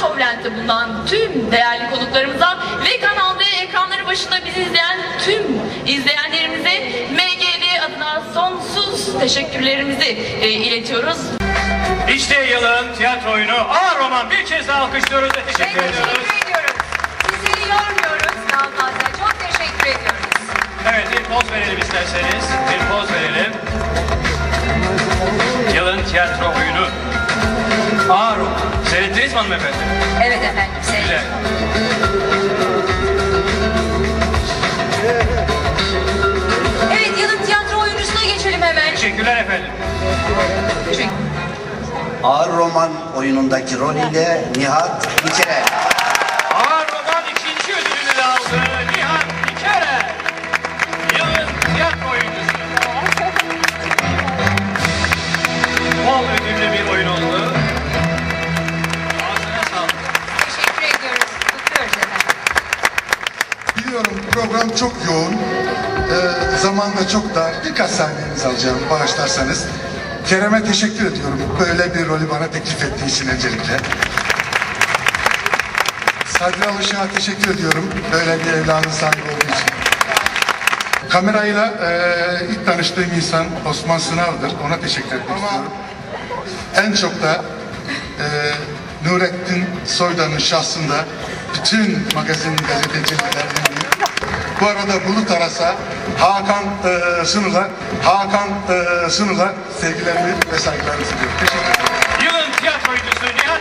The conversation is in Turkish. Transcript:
Şovlent'te bulunan tüm değerli konuklarımıza ve Kanal D ekranları başında bizi izleyen tüm izleyenlerimize MGD adına sonsuz teşekkürlerimizi e, iletiyoruz. İşte yılın tiyatro oyunu A Roman bir kez daha alkışlıyoruz ve teşekkür ediyoruz. teşekkür ediyoruz. Sizleri yormuyoruz fazla. Çok teşekkür ediyoruz. Evet bir poz verelim isterseniz. Bir poz verelim. Yılın tiyatro oyunu A Roman. Seyrettiniz mi hanımefendi? Evet efendim. Güzel. Evet yılın tiyatro oyuncusuna geçelim hemen. Teşekkürler efendim. Ağır roman oyunundaki rolüyle Nihat İçer. A Roman ikinci ödülünü de aldı. Nihat Dikere. Yılın tiyatro oyuncusu. Bol ödüllü bir oyun oldu. Biliyorum program çok yoğun. Ee, zaman da çok dar. Birkaç saniyenizi alacağım bağışlarsanız. Kerem'e teşekkür ediyorum. Böyle bir rolü bana teklif ettiği için öncelikle. Sadri Alışık'a teşekkür ediyorum. Böyle bir evladın sahibi olduğu için. Kamerayla e, ilk tanıştığım insan Osman Sınav'dır. Ona teşekkür etmek istiyorum. En çok da e, Nurettin Soydan'ın şahsında bütün magazin gazetecilerinin bu arada Bulut Aras'a Hakan e, Sunul'a Hakan e, Sunul'a sevgilerimi ve saygılarımı sunuyorum. Teşekkür ederim. Yılın tiyatro oyuncusu Nihat.